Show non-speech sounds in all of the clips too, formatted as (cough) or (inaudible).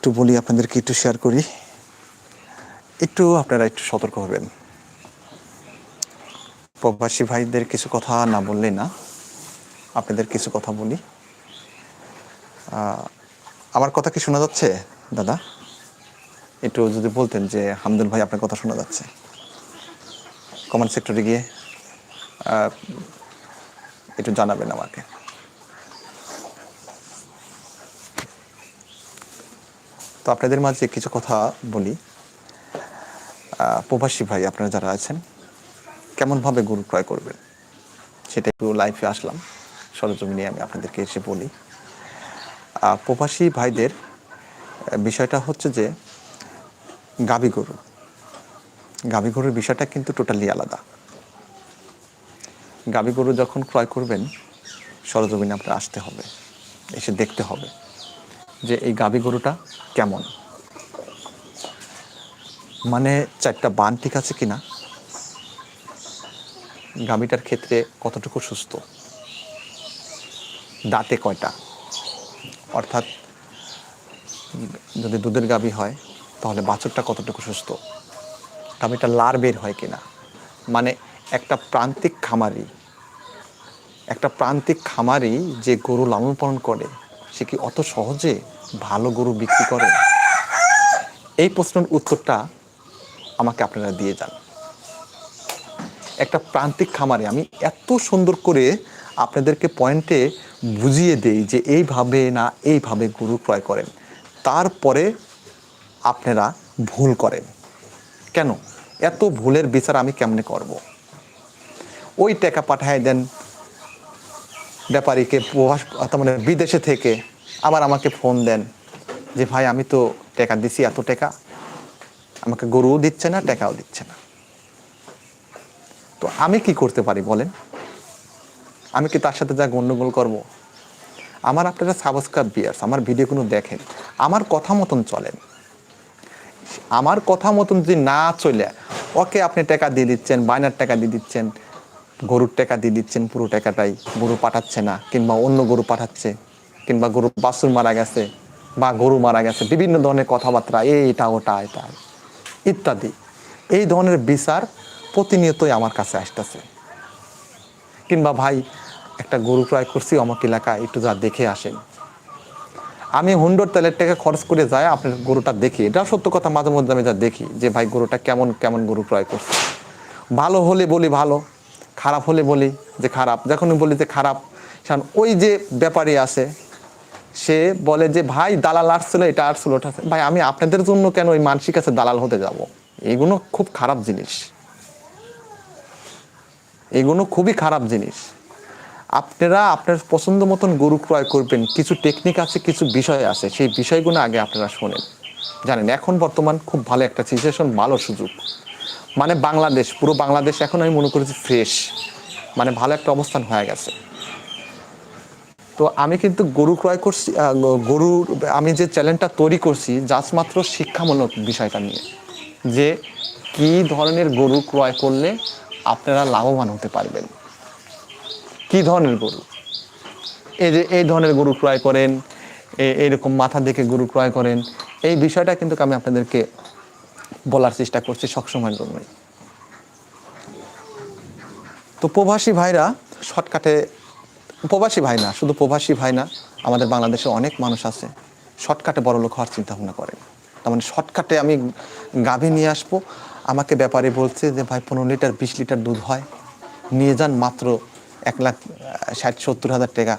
একটু বলি, আপনাদেরকে একটু শেয়ার করি। একটু আপনারা একটু সতর্ক হবেন। প্রবাসী ভাইদের কিছু কথা না বললে না, আপনাদের কিছু কথা বলি। আমার কথা কি শোনা যাচ্ছে, দাদা? একটু যদি বলতেন যে, হামদুল ভাই আপনার কথা শোনা যাচ্ছে। কমেন্ট সেক্টরে গিয়ে একটু জানাবেন আমাকে। তো আপনাদের মাঝে কিছু কথা বলি। প্রবাসী ভাই আপনারা যারা আছেন, কেমনভাবে গরু ক্রয় করবেন? সেটা একটু লাইফে আসলাম। সরজমিনে আমি আপনাদেরকে এসে বলি। প্রবাসী ভাইদের বিষয়টা হচ্ছে যে গাবি গরু। গাবি গরুর বিষয়টা কিন্তু টোটালি আলাদা। গাবি গরু যখন ক্রয় করবেন, সরজমিনে আপনার আসতে হবে, এসে দেখতে হবে। যে এই গাবি গরুটা কেমন? মানে চারটা বান ঠিক আছে কিনা? গাবিটার ক্ষেত্রে কতটুকু সুস্থ? দাঁতে কয়টা? অর্থাৎ যদি দুধের গাবি হয়, তাহলে বাছুরটা কতটুকু সুস্থ? গাবিটা লার বের হয় কিনা? মানে একটা প্রান্তিক খামারি, একটা প্রান্তিক খামারি যে গরু লালন পালন করে সে কি অত সহজে ভালো গরু বিক্রি করে? এই প্রশ্নের উত্তরটা আমাকে আপনারা দিয়ে যান। একটা প্রান্তিক খামারে আমি এত সুন্দর করে আপনাদেরকে পয়েন্টে বুঝিয়ে দেই যে এইভাবে না এইভাবে গরু ক্রয় করেন। তারপরে আপনারা ভুল করেন। কেন? এত ভুলের বিচার আমি কেমনে করব? ওই টাকা পাঠায় দেন ব্যাপারীকে প্রবাস তার মানে বিদেশে থেকে আবার আমাকে ফোন দেন যে, ভাই, আমি তো টাকা দিছি, এত টাকা। আমাকে গরুও দিচ্ছে না, টাকাও দিচ্ছে না। তো আমি কি করতে পারি বলেন? আমি কি তার সাথে যা গণ্ডগোল করব? আমার আপনারা সাবস্ক্রাইব বিয়ার্স আমার ভিডিওগুলো দেখেন, আমার কথা মতন চলেন। আমার কথা মতন যদি না চলে, ওকে আপনি টাকা দিয়ে দিচ্ছেন, বায়নার টাকা দিয়ে দিচ্ছেন গরুর টাকা দিয়ে দিচ্ছেন, পুরো টাকাটাই। গরু পাঠাচ্ছে না, কিংবা অন্য গরু পাঠাচ্ছে, কিংবা গরু বাছুর মারা গেছে, বা গরু মারা গেছে, বিভিন্ন ধরনের কথাবার্তা এই এটা, ওটা, এটা, ইত্যাদি। এই ধরনের বিচার প্রতিনিয়তই আমার কাছে আসতেছে। কিংবা ভাই, একটা গরু ক্রয় করছি অমুক এলাকায়, একটু যা দেখে আসেন। আমি হুন্ডোর তেলের টাকা খরচ করে যাই, আপনার গরুটা দেখি। এটা সত্য কথা, মাঝে মধ্যে আমি যা দেখি যে, ভাই, গরুটা কেমন কেমন গরু ক্রয় করছে। ভালো হলে বলি ভালো খারাপ হলে বলি যে খারাপ। যখন বলি যে খারাপ কারণ ওই যে ব্যাপারী আছে, সে বলে যে, ভাই, দালাল আসছিল, এটা আসছিল, ওটা ভাই, আমি আপনাদের জন্য কেন ওই মানসিক কাছে দালাল হতে যাব? এগুলো খুব খারাপ জিনিস। এগুলো খুবই খারাপ জিনিস। আপনারা আপনার পছন্দ মতন গরু ক্রয় করবেন, কিছু টেকনিক আছে, কিছু বিষয় আছে, সেই বিষয়গুলো আগে আপনারা শোনেন। জানেন, এখন বর্তমান খুব ভালো একটা সিচুয়েশন ভালো সুযোগ। মানে বাংলাদেশ, পুরো বাংলাদেশ এখন আমি মনে করেছি ফ্রেশ মানে ভালো একটা অবস্থান হয়ে গেছে। তো আমি কিন্তু গরু ক্রয় করছি গরুর আমি যে চ্যানেলটা তৈরি করছি জাস্ট মাত্র শিক্ষামূলক বিষয়টা নিয়ে, যে কি ধরনের গরু ক্রয় করলে আপনারা লাভবান হতে পারবেন। কি ধরনের গরু? এই যে এই ধরনের গরু ক্রয় করেন, এ- এইরকম মাথা দেখে গরু ক্রয় করেন, এই বিষয়টা কিন্তু আমি আপনাদেরকে বলার চেষ্টা করছি সবসময়ের জন্যই। তো প্রবাসী ভাইরা শর্টকাটে, প্রবাসী ভাই না, শুধু প্রবাসী ভাই না, আমাদের বাংলাদেশে অনেক মানুষ আছে, শর্টকাটে বড় লোক হওয়ার চিন্তা ভাবনা করেন তার মানে শর্টকাটে আমি গাভী নিয়ে আসব, আমাকে ব্যাপারে বলছে যে, ভাই, পনেরো লিটার, বিশ লিটার দুধ হয়, নিয়ে যান মাত্র এক লাখ, ষাট, সত্তর হাজার টাকা।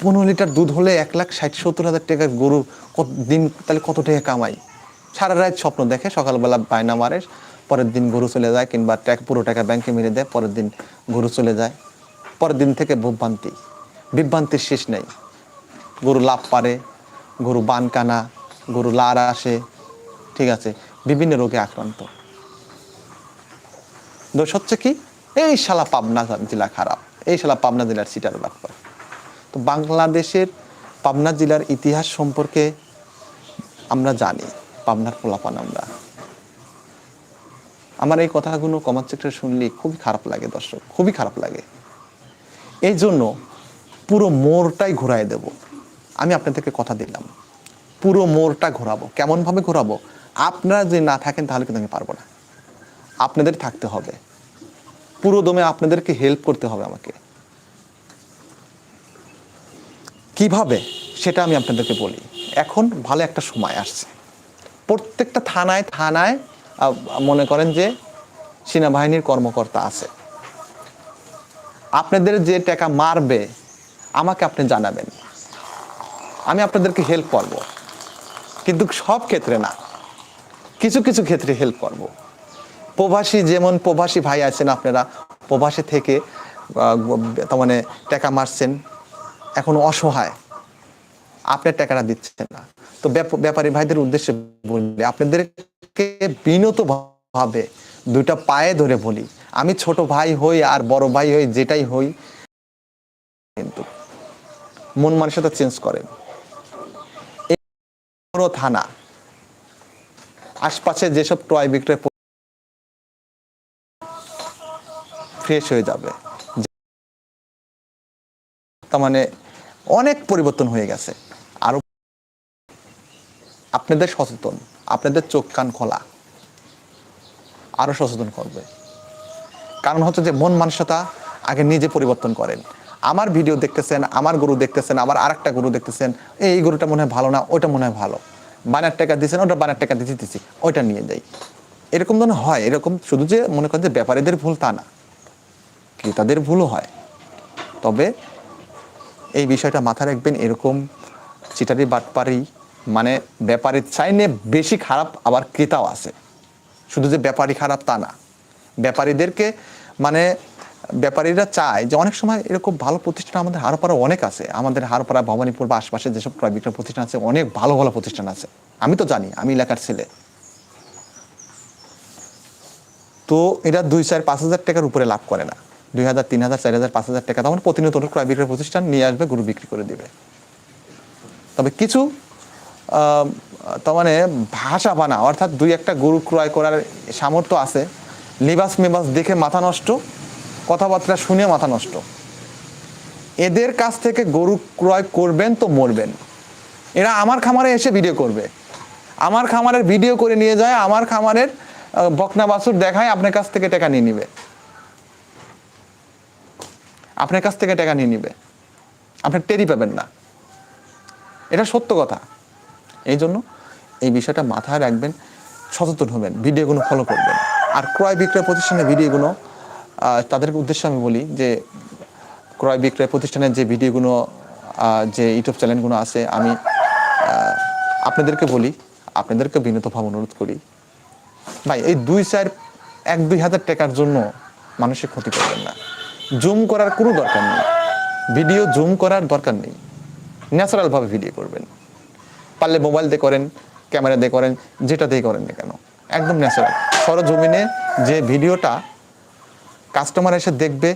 পনেরো লিটার দুধ হলে এক লাখ, ষাট, সত্তর হাজার টাকার গরু কত দিন, তাহলে কত টাকা কামাই? সারা রাত স্বপ্ন দেখে, সকালবেলা বায়না মারে, পরের দিন গরু চলে যায়, কিংবা পুরো টাকা ব্যাংকে মেরে দেয়, পরের দিন গরু চলে যায়। পরের দিন থেকে বিভ্রান্তি। বিভ্রান্তির শেষ নেই। গরু লাভ পারে, গরু বান কানা, গরু লার আসে, ঠিক আছে, বিভিন্ন রোগে আক্রান্ত। দোষ হচ্ছে কি? এই শালা পাবনা জেলা খারাপ। এই শালা পাবনা জেলার সিটার ব্যাপার। তো বাংলাদেশের পাবনা জেলার ইতিহাস সম্পর্কে আমরা জানি। পাবনার পোলাপান আমরা। আমার এই কথাগুলো কমার সেক্টরে শুনলে খুবই খারাপ লাগে দর্শক, খুবই খারাপ লাগে। এই জন্য পুরো মোড়টাই ঘুরাই দেব। আমি আপনাদেরকে কথা দিলাম। পুরো মোড়টা ঘোরাবো। কেমনভাবে ঘোরাবো? আপনারা যদি না থাকেন তাহলে কিন্তু আমি পারব না। আপনাদের থাকতে হবে। পুরো দমে আপনাদেরকে হেল্প করতে হবে আমাকে। কীভাবে? সেটা আমি আপনাদেরকে বলি। এখন ভালো একটা সময় আসছে। প্রত্যেকটা থানায় থানায় মনে করেন যে সেনাবাহিনীর কর্মকর্তা আছে। আপনাদের যে টাকা মারবে, আমাকে আপনি জানাবেন। আমি আপনাদেরকে হেল্প করব। কিন্তু সব ক্ষেত্রে না। কিছু কিছু ক্ষেত্রে হেল্প করব। প্রবাসী, যেমন প্রবাসী ভাই আছেন আপনারা, প্রবাসী থেকে তার মানে টাকা মারছেন, এখন অসহায়। আপনার টাকাটা দিচ্ছে না। তো ব্যাপারী ভাইদের উদ্দেশ্যে বলি, আপনাদেরকে বিনত ভাবে দুইটা পায়ে ধরে বলি, আমি ছোট ভাই হই আর বড় ভাই হই যেটাই হই, কিন্তু মন মানসিকতা চেঞ্জ করেন। থানা, আশপাশে যেসব ক্রয় বিক্রয় ফ্রেশ হয়ে যাবে। তার মানে অনেক পরিবর্তন হয়ে গেছে। আপনাদের সচেতন, আপনাদের চোখ কান খোলা, আরও সচেতন করবে। কারণ হচ্ছে যে মন মানসতা আগে নিজে পরিবর্তন করেন। আমার ভিডিও দেখতেছেন, আমার গরু দেখতেছেন আবার আরেকটা গরু দেখতেছেন, এই গরুটা মনে হয় ভালো না, ওইটা মনে হয় ভালো। বানার টাকা দিচ্ছেন ওটা বানার টাকা দিতে দিচ্ছি ওইটা নিয়ে যাই। এরকম ধরনের হয়, এরকম শুধু যে মনে করেন যে ব্যাপারীদের ভুল তা না, ক্রেতাদের ভুলও হয়। তবে এই বিষয়টা মাথায় রাখবেন, এরকম চিটারি বাটপারি মানে ব্যাপারীর চাইনে বেশি খারাপ, আবার ক্রেতাও আছে। শুধু যে ব্যাপারী খারাপ তা না। ব্যাপারীদেরকে মানে ব্যাপারীরা চায় যে অনেক সময় এরকম ভালো প্রতিষ্ঠান আমাদের হারোপাড়া অনেক আছে। আমাদের হারোপাড়া, ভবানীপুর, বা আশপাশে যেসব ক্রয় বিক্রয় প্রতিষ্ঠান আছে, অনেক ভালো ভালো প্রতিষ্ঠান আছে। আমি তো জানি, আমি এলাকার ছেলে। তো এরা দুই চার পাঁচ হাজার টাকার উপরে লাভ করে না। দুই হাজার, তিন হাজার, চার হাজার, পাঁচ হাজার টাকা, তখন প্রতিনিয়ত ক্রয় বিক্রয় প্রতিষ্ঠান নিয়ে আসবে, গরু বিক্রি করে দিবে। তবে কিছু তার মানে ভাষা বানা, অর্থাৎ দুই একটা গরু ক্রয় করার সামর্থ্য আছে। লিবাস মেবাস দেখে মাথা নষ্ট, কথাবার্তা শুনে মাথা নষ্ট। এদের কাছ থেকে গরু ক্রয় করবেন তো মরবেন। এরা আমার খামারে এসে ভিডিও করবে। আমার খামারের ভিডিও করে নিয়ে যায়, আমার খামারের বকনা বাছুর দেখায় আপনার কাছ থেকে টাকা নিয়ে নিবে। আপনার কাছ থেকে টাকা নিয়ে নিবে। আপনি টেরি পাবেন না। এটা সত্য কথা। এই জন্য এই বিষয়টা মাথায় রাখবেন, সচেতন হবেন, ভিডিওগুলো ফলো করবেন। আর ক্রয় বিক্রয় প্রতিষ্ঠানের ভিডিওগুলো তাদের উদ্দেশ্যে আমি বলি যে, ক্রয় বিক্রয় প্রতিষ্ঠানের যে ভিডিওগুলো যে ইউটিউব চ্যানেলগুলো আছে, আমি আপনাদেরকে বলি, আপনাদেরকে বিনীতভাবে অনুরোধ করি। ভাই, এই দুই চার, এক দুই হাজার টাকার জন্য মানুষের ক্ষতি করবেন না। জুম করার কোনো দরকার নেই। ভিডিও জুম করার দরকার নেই। ন্যাচারালভাবে ভিডিও করবেন। পারলে মোবাইল দিয়ে করেন ক্যামেরা দিয়ে করেন, যেটা দিয়ে করেন না কেন? একদম ন্যাচারাল সরজমিনে যে ভিডিওটা কাস্টমার এসে দেখবে,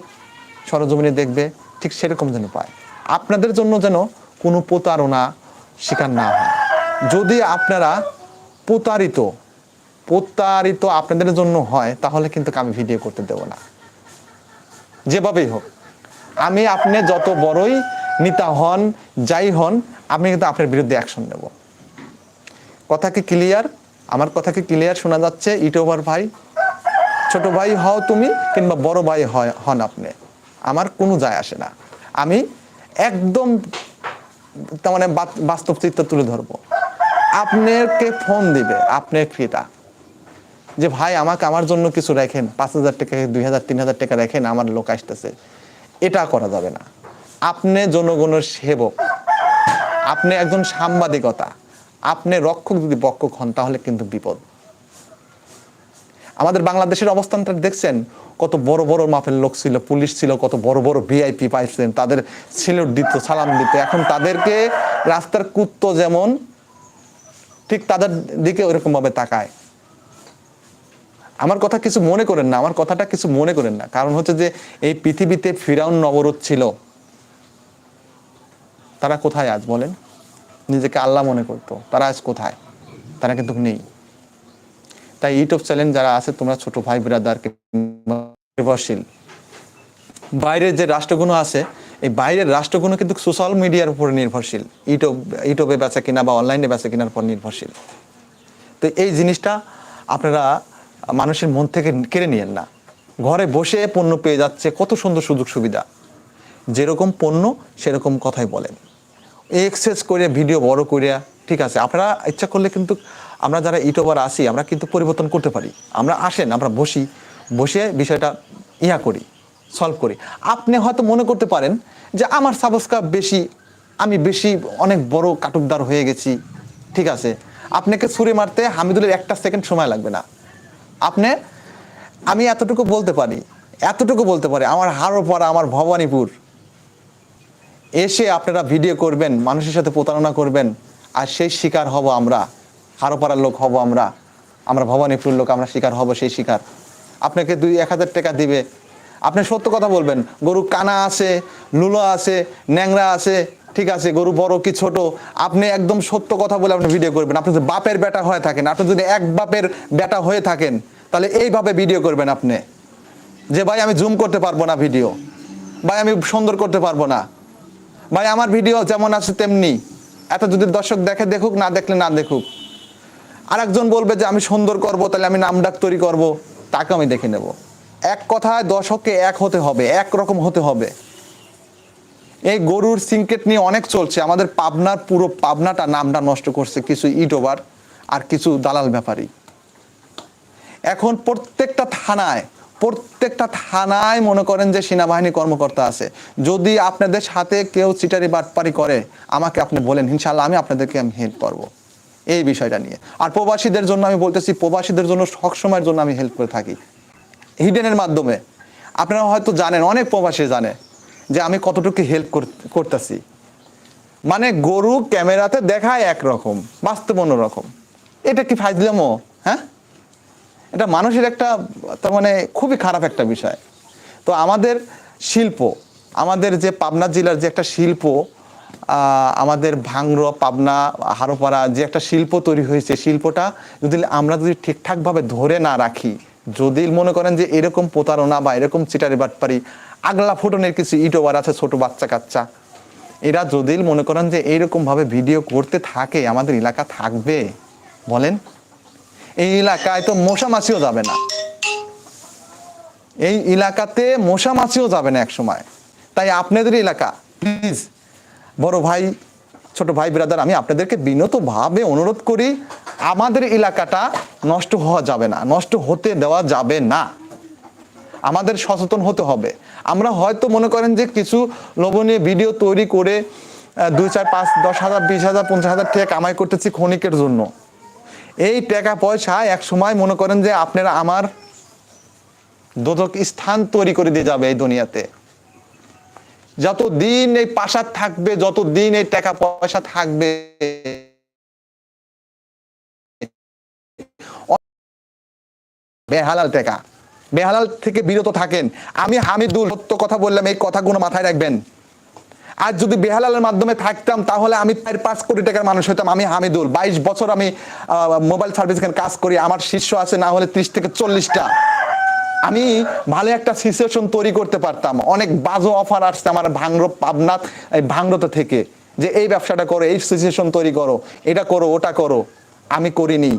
সরজমিনে দেখবে, ঠিক সেরকম যেন পায়। আপনাদের জন্য যেন কোনো প্রতারণা শিকার না হয়। যদি আপনারা প্রতারিত প্রতারিত আপনাদের জন্য হয়, তাহলে কিন্তু আমি ভিডিও করতে দেবো না। যেভাবেই হোক, আমি আপনি যত বড়ই নেতা হন, যাই হন, আমি কিন্তু আপনার বিরুদ্ধে অ্যাকশন নেব। কথা কি ক্লিয়ার আমার কথা কি ক্লিয়ার শোনা যাচ্ছে ইটোভার ভাই। ছোট ভাই হও তুমি, কিংবা বড় ভাই হয়, হন আপনি। আমার কোনো যায় আসে না। আমি একদম, তার মানে বাস্তব চিত্র তুলে ধরবো। আপনাকে ফোন দিবে, আপনার ক্রেতা। যে, ভাই, আমাকে আমার জন্য কিছু রাখেন। পাঁচ হাজার টাকা, দুই হাজার, তিন হাজার টাকা রাখেন, আমার লোক আসতেছে। এটা করা যাবে না। আপনি জনগণের সেবক। আপনি একজন সাংবাদিকতা। আপনি রক্ষক যদি বক্ষক হন, তাহলে কিন্তু বিপদ। আমাদের বাংলাদেশের অবস্থানটা দেখছেন, কত বড় বড় মাপের লোক ছিল, পুলিশ ছিল, কত বড় বড় ভিআইপি পাইছেন, তাদের সিলেট দিত, সালাম দিত। এখন তাদেরকে রাস্তার কুত্ত যেমন, ঠিক তাদের দিকে ওরকম ভাবে তাকায়। আমার কথা কিছু মনে করেন না, আমার কথাটা কিছু মনে করেন না। কারণ হচ্ছে যে, এই পৃথিবীতে ফিরাউন নবরত ছিল। তারা কোথায় আজ বলেন? নিজেকে আল্লাহ মনে করতো, তারা আজ কোথায়? তারা কিন্তু নেই। তাই ইউটিউব চ্যানেল যারা আছে, তোমরা ছোট ভাই ব্রাদার নির্ভরশীল। বাইরের যে রাষ্ট্রগুলো আছে, এই বাইরের রাষ্ট্রগুলো কিন্তু সোশ্যাল মিডিয়ার উপর নির্ভরশীল। ইউটিউব, ইউটিউবে বেচা কিনা বা অনলাইনে বেচা কিনার উপর নির্ভরশীল। তো এই জিনিসটা আপনারা মানুষের মন থেকে কেড়ে নিয়েন না। ঘরে বসে পণ্য পেয়ে যাচ্ছে, কত সুন্দর সুযোগ সুবিধা। যেরকম পণ্য, সেরকম কথাই বলেন। এক্সেস করে ভিডিও বড় করিয়া ঠিক আছে, আপনারা ইচ্ছা করলে কিন্তু আমরা যারা ইউটিউবার আসি আমরা কিন্তু পরিবর্তন করতে পারি। আমরা আসেন, আমরা বসি, বসে বিষয়টা ইয়া করি সলভ করি। আপনি হয়তো মনে করতে পারেন যে আমার সাবস্ক্রাইব বেশি, আমি বেশি অনেক বড় কাটুকদার হয়ে গেছি, ঠিক আছে। আপনাকে ছুরি মারতে হামিদুলের একটা সেকেন্ড সময় লাগবে না। আপনি, আমি এতটুকু বলতে পারি, এতটুকু বলতে পারি, আমার হাড়োপাড়া আমার ভবানীপুর এসে আপনারা ভিডিও করবেন, মানুষের সাথে প্রতারণা করবেন, আর সেই শিকার হব আমরা, হারোপাড়ার লোক হব আমরা আমরা ভবানীপুর লোক, আমরা শিকার হব সেই শিকার। আপনাকে দুই এক হাজার টাকা দিবে। আপনি সত্য কথা বলবেন, গরু কানা আছে, লুলো আছে, ন্যাংরা আছে, ঠিক আছে, গরু বড় কি ছোট, আপনি একদম সত্য কথা বলে আপনি ভিডিও করবেন। আপনি যদি বাপের বেটা হয়ে থাকেন, আপনি যদি এক বাপের বেটা হয়ে থাকেন, তাহলে এইভাবে ভিডিও করবেন আপনি। যে ভাই আমি জুম করতে পারব না ভিডিও ভাই আমি সুন্দর করতে পারব না। ভাই, আমার ভিডিও যেমন আছে তেমনি। এত যদি দর্শক দেখে, দেখুক, না দেখলে না দেখুক। আর একজন বলবে যে, আমি সুন্দর করব, তাহলে আমি নাম ডাক তৈরি করব। তাকে আমি দেখে নেব। এক কথায় দর্শককে এক হতে হবে, এক রকম হতে হবে। এই গরুর সিনকেট নিয়ে অনেক চলছে। আমাদের পাবনার পুরো পাবনাটা নামটা নষ্ট করছে কিছু ইটোবার আর কিছু দালাল ব্যাপারী। এখন প্রত্যেকটা থানায় প্রত্যেকটা থানায় মনে করেন যে সেনাবাহিনী কর্মকর্তা আছে। যদি আপনাদের সাথে কেউ চিটারি বাটপারি করে, আমাকে আপনি বলেন ইনশাল্লাহ আমি আপনাদেরকে আমি হেল্প করব। এই বিষয়টা নিয়ে। আর প্রবাসীদের জন্য আমি বলতেছি, প্রবাসীদের জন্য সবসময়ের জন্য আমি হেল্প করে থাকি। হিডেনের মাধ্যমে। আপনারা হয়তো জানেন, অনেক প্রবাসী জানে যে আমি কতটুকু হেল্প করতেছি। মানে গরু ক্যামেরাতে দেখায় একরকম, বাস্তব অন্যরকম। এটা কি ফাইজলামো? হ্যাঁ? এটা মানুষের একটা, তার মানে খুবই খারাপ একটা বিষয়। তো আমাদের শিল্প, আমাদের যে পাবনা জেলার যে একটা শিল্প আমাদের ভাংড় পাবনা, হারোপাড়া যে একটা শিল্প তৈরি হয়েছে, শিল্পটা যদি আমরা যদি ঠিকঠাকভাবে ধরে না রাখি, যদি মনে করেন যে এরকম প্রতারণা বা এরকম চিটারি বাটপারি, আগলা ফুটনের কিছু ইটোবার আছে ছোট বাচ্চা কাচ্চা, এরা যদি মনে করেন যে এইরকম ভাবে ভিডিও করতে থাকে, আমাদের এলাকা থাকবে, বলেন। এই এলাকায় তো মশা মাছিও যাবে না। এই এলাকাতে মশা মাছিও যাবে না এক সময় তাই আপনাদের এলাকা প্লিজ বড় ভাই, ছোট ভাই ব্রাদার আমি আপনাদেরকে বিনতভাবে অনুরোধ করি, আমাদের এলাকাটা নষ্ট হওয়া যাবে না, নষ্ট হতে দেওয়া যাবে না। আমাদের সচেতন হতে হবে। আমরা হয়তো মনে করেন যে কিছু লোভনীয় ভিডিও তৈরি করে দুই চার পাঁচ দশ হাজার, বিশ হাজার, পঞ্চাশ হাজার টাকা কামাই করতেছি ক্ষণিকের জন্য। এই টাকা পয়সা এক সময় মনে করেন যে আপনারা আমার দোদক স্থান তৈরি করে দিয়ে যাবে এই দুনিয়াতে। যত দিন এই পাশা থাকবে যত দিন এই টাকা পয়সা থাকবে, বেহালাল টাকা, বেহালাল থেকে বিরত থাকেন। আমি হামিদুল, সত্য কথা বললাম, এই কথাগুলো মাথায় রাখবেন। আর যদি বেহালালের মাধ্যমে থাকতাম, তাহলে আমি চার, পাঁচ কোটি টাকার মানুষ হইতাম। আমি হামিদুল। বাইশ বছর আমি মোবাইল সার্ভিস কাজ করি। আমার শিষ্য আছে, না হলে ত্রিশ থেকে চল্লিশটা। আমি ভালো একটা সিচুয়েশন তৈরি করতে পারতাম। অনেক বাজো অফার আসছে আমার পাবনাথ এই ভাংরতে থেকে। যে এই ব্যবসাটা করো, এই সিচুয়েশন তৈরি করো। এটা করো, ওটা করো। আমি করিনি।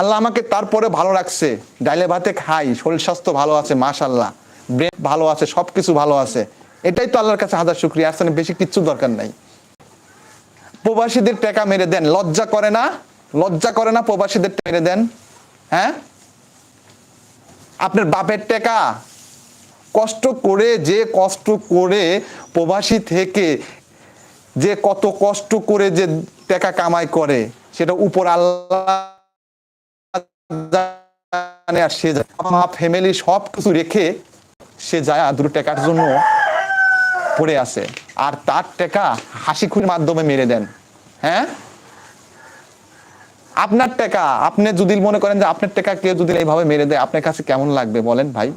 আল্লাহ আমাকে তারপরে ভালো রাখছে। ডাইলে ভাতে খাই। শরীর স্বাস্থ্য ভালো আছে মাশাল্লাহ ব্রেন ভালো আছে, সবকিছু ভালো আছে। এটাই তো আল্লাহর কাছে হাজার শুক্রিয়া, আসলে বেশি কিচ্ছু দরকার নাই। প্রবাসীদের টাকা মেরে দেন, লজ্জা করে না? লজ্জা করে না প্রবাসীদের মেরে দেন? হ্যাঁ? আপনার বাপের টাকা, কষ্ট করে, যে কষ্ট করে প্রবাসী থেকে যে কত কষ্ট করে যে টাকা কামাই করে, সেটা উপর আল্লাহ আর সে ফ্যামিলি সব কিছু রেখে সে যায় আর দুটো টাকার জন্য। পড়ে আছে। আর তার টাকা হাসি খুশির মাধ্যমে মেরে দেন। হ্যাঁ? আপনার টাকা, আপনি যদি মনে করেন যে আপনার টাকা কেউ যদি এইভাবে মেরে দেয়, আপনার কাছে কেমন লাগবে বলেন ভাই?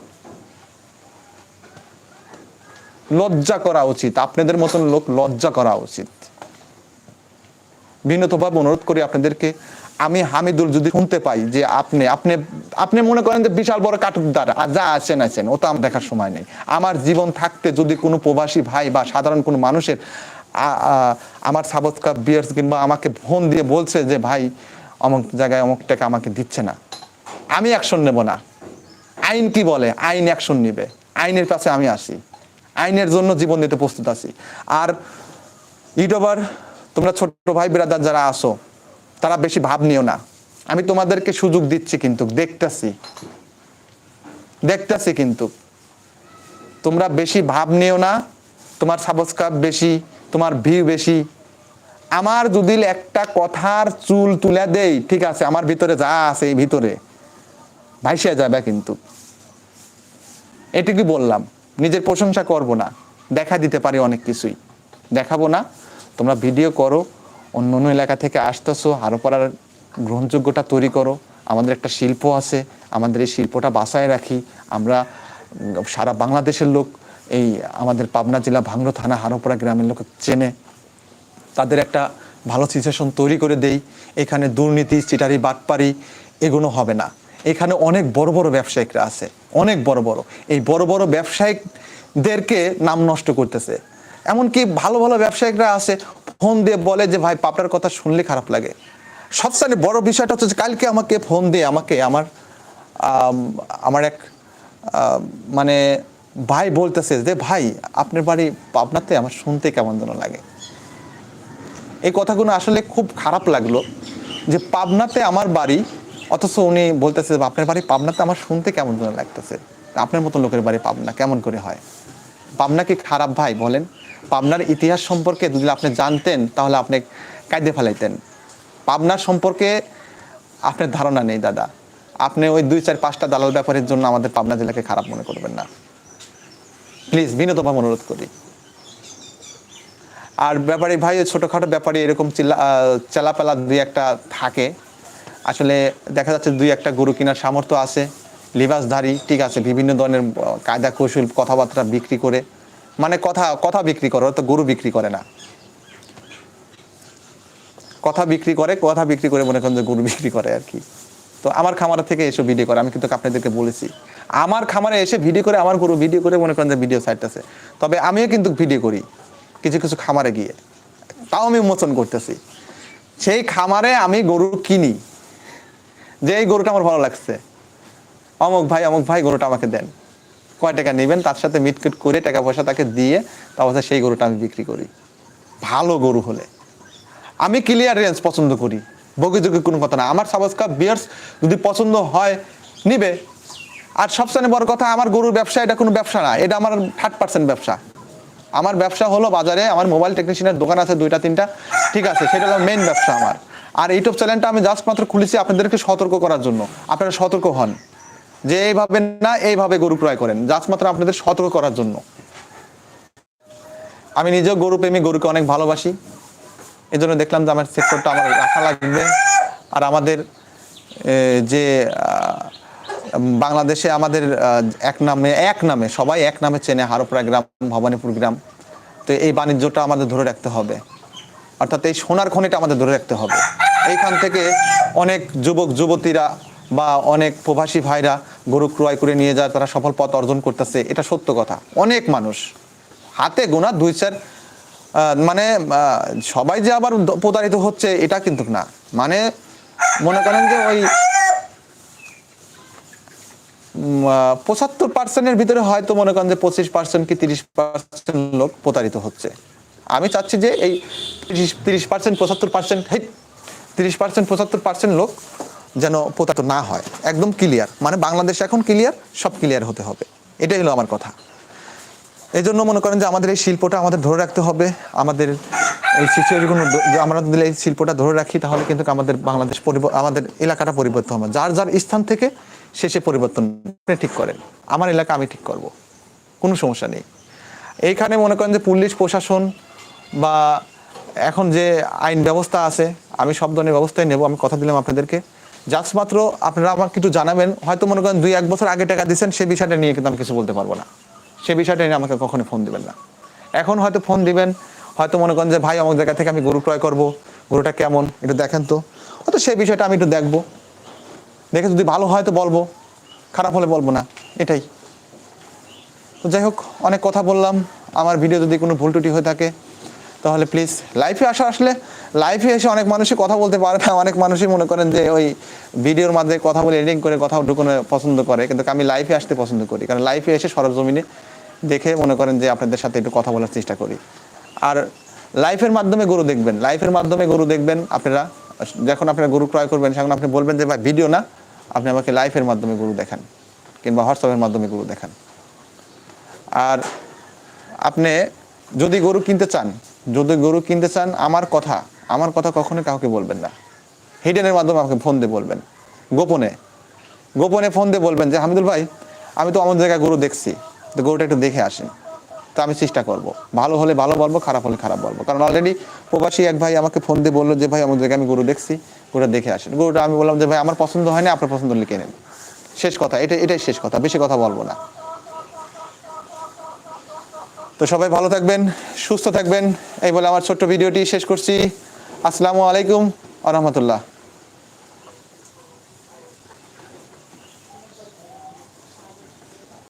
লজ্জা করা উচিত। আপনাদের মতন লোক লজ্জা করা উচিত। বিনতভাবে অনুরোধ করি আপনাদেরকে আমি হামিদুল যদি শুনতে পাই যে আপনি আপনি আপনি মনে করেন যে বিশাল বড় কাটুকদার আর যা আছেন আছেন, ও তো আমার দেখার সময় নেই। আমার জীবন থাকতে যদি কোনো প্রবাসী ভাই বা সাধারণ কোনো মানুষের আমার সাবস্ক্রাইব বিয়ার্স কিংবা আমাকে ফোন দিয়ে বলছে যে, ভাই, অমুক জায়গায় অমুক টাকা আমাকে দিচ্ছে না। আমি অ্যাকশন নেব না। আইন কি বলে? আইন অ্যাকশন নিবে। আইনের কাছে আমি আসি। আইনের জন্য জীবন দিতে প্রস্তুত আছি। আর ইউটিউবার, তোমরা ছোট ভাই বিরাদার যারা আসো তারা বেশি ভাব নিও না। আমি তোমাদেরকে সুযোগ দিচ্ছি কিন্তু, দেখতেছি। দেখতেছি কিন্তু। তোমরা বেশি ভাব নিও না, তোমার সাবস্ক্রাইব বেশি, তোমার ভিউ বেশি। আমার যদি একটা কথার চুল তুলে দেই, ঠিক আছে, আমার ভিতরে যা আছে এই ভিতরে ভাইসিয়া যাবে কিন্তু। এটুকুই বললাম, নিজের প্রশংসা করব না, দেখা দিতে পারি অনেক কিছুই। দেখাবো না, তোমরা ভিডিও করো অন্য অন্য এলাকা থেকে আসতেছো পড়ার গ্রহণযোগ্যতা তৈরি করো। আমাদের একটা শিল্প আছে, আমাদের এই শিল্পটা বাঁচায় রাখি। আমরা সারা বাংলাদেশের লোক এই আমাদের পাবনা জেলা ভাঙ্গর থানা হারোপাড়া গ্রামের লোক চেনে। তাদের একটা ভালো সিচুয়েশন তৈরি করে দেই। এখানে দুর্নীতি, চিটারি, বাটপারি এগুলো হবে না। এখানে অনেক বড় বড় ব্যবসায়িকরা আছে, অনেক বড় বড়। এই বড় বড় ব্যবসায়িকদেরকে নাম নষ্ট করতেছে। এমনকি ভালো ভালো ব্যবসায়িকরা আছে ফোন দিয়ে বলে যে ভাই পাপড়ার কথা শুনলে খারাপ লাগে। সবচেয়ে বড় বিষয়টা হচ্ছে কালকে আমাকে ফোন দিয়ে আমাকে আমার আম, আমার এক মানে ভাই বলতেছে যে ভাই আপনার বাড়ি পাবনাতে আমার শুনতে কেমন যেন লাগে। এই কথাগুলো আসলে খুব খারাপ লাগল যে পাবনাতে আমার বাড়ি অথচ উনি বলতেছে আপনার বাড়ি পাবনাতে আমার শুনতে কেমন যেন লাগতেছে? আপনার মতো লোকের বাড়ি পাবনা কেমন করে হয়? পাবনা কি খারাপ ভাই বলেন? পাবনার ইতিহাস সম্পর্কে যদি আপনি জানতেন, তাহলে আপনি কায়দে ফেলাইতেন। পাবনার সম্পর্কে আপনার ধারণা নেই, দাদা। আপনি ওই দুই চার পাঁচটা দালাল ব্যাপারের জন্য আমাদের পাবনা জেলাকে খারাপ মনে করবেন না। প্লিজ, বিনোদভাবে অনুরোধ করি। আর ব্যাপারে ভাই ছোটোখাটো ব্যাপারে এরকম চিল্লা চেলাপেলা দুই একটা থাকে। আসলে দেখা যাচ্ছে দুই একটা গরু কেনার সামর্থ্য আছে, লিবাসধারী, ঠিক আছে, বিভিন্ন ধরনের কায়দা কৌশল, কথাবার্তা বিক্রি করে। মানে কথা কথা বিক্রি করে তো গরু বিক্রি করে না। কথা বিক্রি করে, কথা বিক্রি করে মনে করেন যে গরু বিক্রি করে আর কি। তো আমার খামার থেকে এসে ভিডিও করে, আমি কিন্তু আপনাদেরকে বলেছি। আমার খামারে এসে ভিডিও করে, আমার গরু ভিডিও করে মনে করেন যে ভিডিও সাইটটাছে তবে আমিও কিন্তু ভিডিও করি, কিছু কিছু খামারে গিয়ে। তাও আমি উন্মোচন করতেছি। সেই খামারে আমি গরু কিনি, যে এই গরুটা আমার ভালো লাগছে। অমুক ভাই অমুক ভাই গরুটা আমাকে দেন। কয় টাকা নেবেন, তার সাথে মিটকিট করে টাকা পয়সা তাকে দিয়ে তারপর সেই গরুটা আমি বিক্রি করি। ভালো গরু হলে। আমি ক্লিয়ার রেঞ্জ পছন্দ করি। বগিযোগী কোনো কথা না। আমার সাবস্ক্রাইব বিয়ার্স যদি পছন্দ হয়, নিবে। আর সবচেয়ে বড় কথা, আমার গরুর ব্যবসা, এটা কোনো ব্যবসা না। এটা আমার থার্ড পার্সেন্ট ব্যবসা। আমার ব্যবসা হলো বাজারে, আমার মোবাইল টেকনিশিয়ানের দোকান আছে দুইটা, তিনটা। ঠিক আছে, সেটা হলো মেন ব্যবসা আমার। আর ইউটিউব চ্যানেলটা আমি জাস্ট মাত্র খুলেছি আপনাদেরকে সতর্ক করার জন্য। আপনারা সতর্ক হন। যে এইভাবে না, এইভাবে গরু ক্রয় করেন। জাস্ট মাত্র আপনাদের সতর্ক করার জন্য। আমি নিজেও গরু প্রেমী, গরুকে অনেক ভালোবাসি। এই জন্য দেখলাম যে আমার সেক্টরটা আমার রাখা লাগবে। আর আমাদের যে বাংলাদেশে আমাদের এক নামে এক নামে, সবাই এক নামে চেনে হারোপাড়া গ্রাম, ভবানীপুর গ্রাম। তো এই বাণিজ্যটা আমাদের ধরে রাখতে হবে। অর্থাৎ এই সোনার খনিটা আমাদের ধরে রাখতে হবে। এইখান থেকে অনেক যুবক, যুবতীরা বা অনেক প্রবাসী ভাইরা গরু ক্রয় করে নিয়ে যায় তারা সফল পথ অর্জন করতেছে, এটা সত্য কথা। অনেক মানুষ হাতে গোনা দুই চার মানে সবাই যে আবার প্রতারিত হচ্ছে, এটা কিন্তু না। মানে মনে করেন যে ওই পঁচাত্তর পার্সেন্টের ভিতরে হয়তো মনে করেন যে পঁচিশ পার্সেন্ট কি তিরিশ পার্সেন্ট লোক প্রতারিত হচ্ছে। আমি চাচ্ছি যে এই তিরিশ তিরিশ পার্সেন্ট পঁচাত্তর পার্সেন্ট তিরিশ পার্সেন্ট পঁচাত্তর পার্সেন্ট লোক যেন প্রতারিত না হয়। একদম ক্লিয়ার মানে বাংলাদেশ এখন ক্লিয়ার সব ক্লিয়ার হতে হবে। এটাই হলো আমার কথা। এই জন্য মনে করেন যে আমাদের এই শিল্পটা আমাদের ধরে রাখতে হবে। আমাদের এই সিচুয়েশনগুলো আমরা যদি এই শিল্পটা ধরে রাখি, তাহলে কিন্তু আমাদের বাংলাদেশ আমাদের এলাকাটা পরিবর্তন হবে। যার যার স্থান থেকে শেষে পরিবর্তন ঠিক করেন। আমার এলাকা আমি ঠিক করব। কোনো সমস্যা নেই। এইখানে মনে করেন যে পুলিশ, প্রশাসন বা এখন যে আইন ব্যবস্থা আছে, আমি সব ধরনের ব্যবস্থাই নেব। আমি কথা দিলাম আপনাদেরকে। জাস্ট মাত্র আপনারা আমাকে একটু জানাবেন, হয়তো মনে করেন দুই এক বছর আগে টাকা দিচ্ছেন সেই বিষয়টা নিয়ে কিন্তু আমি কিছু বলতে পারব না। সে বিষয়টা নিয়ে আমাকে কখনো ফোন দিবেন না। এখন হয়তো ফোন দিবেন, হয়তো মনে করেন যে, ভাই আমার জায়গা থেকে আমি গরু ক্রয় করব, গরুটা কেমন? এটা দেখেন তো। হয়তো সেই বিষয়টা আমি একটু দেখব। দেখে যদি ভালো হয় তো বলব, খারাপ হলে বলব না, এটাই। তো যাই হোক, অনেক কথা বললাম। আমার ভিডিও যদি কোনো ভুল ত্রুটি হয়ে থাকে, তাহলে প্লিজ লাইফে আসা আসলে লাইফে এসে অনেক মানুষই কথা বলতে পারে না (laughs) অনেক মানুষই মনে করেন যে ওই ভিডিওর মাধ্যমে কথা বলে এডিটিং করে কথা ঢুকানো পছন্দ করে, কিন্তু আমি লাইফে আসতে পছন্দ করি। কারণ লাইফে এসে সরজমিনে দেখে মনে করেন যে আপনাদের সাথে একটু কথা বলার চেষ্টা করি। আর লাইফের মাধ্যমে গরু দেখবেন লাইফের মাধ্যমে গরু দেখবেন আপনারা, যখন আপনারা গরু ক্রয় করবেন, সেখন আপনি বলবেন যে, ভাই ভিডিও না, আপনি আমাকে লাইফের মাধ্যমে গরু দেখান, কিংবা হোয়াটসঅ্যাপের মাধ্যমে গরু দেখান। আর আপনি যদি গরু কিনতে চান যদি গরু কিনতে চান, আমার কথা আমার কথা কখনোই কাউকে বলবেন না। হিডেনের মাধ্যমে আমাকে ফোন দিয়ে বলবেন। গোপনে গোপনে ফোন দিয়ে বলবেন যে, হামিদুল ভাই, আমি তো অমন জায়গায় গরু দেখছি। তো গরুটা একটু দেখে আসেন। তো আমি চেষ্টা করব। ভালো হলে ভালো বলব, খারাপ হলে খারাপ বলব। কারণ অলরেডি প্রবাসী এক ভাই আমাকে ফোন দিয়ে বলল যে, ভাই আমার জায়গায় আমি গরু দেখছি, গরুটা দেখে আসেন। গরুটা আমি বললাম যে, ভাই, আমার পছন্দ হয়নি, আপনার পছন্দ লিখে নেন। শেষ কথা, এটা, এটাই শেষ কথা, বেশি কথা বলব না। তো সবাই ভালো থাকবেন, সুস্থ থাকবেন। এই বলে আমার ছোট্ট ভিডিওটি শেষ করছি। আসসালামু আলাইকুম আ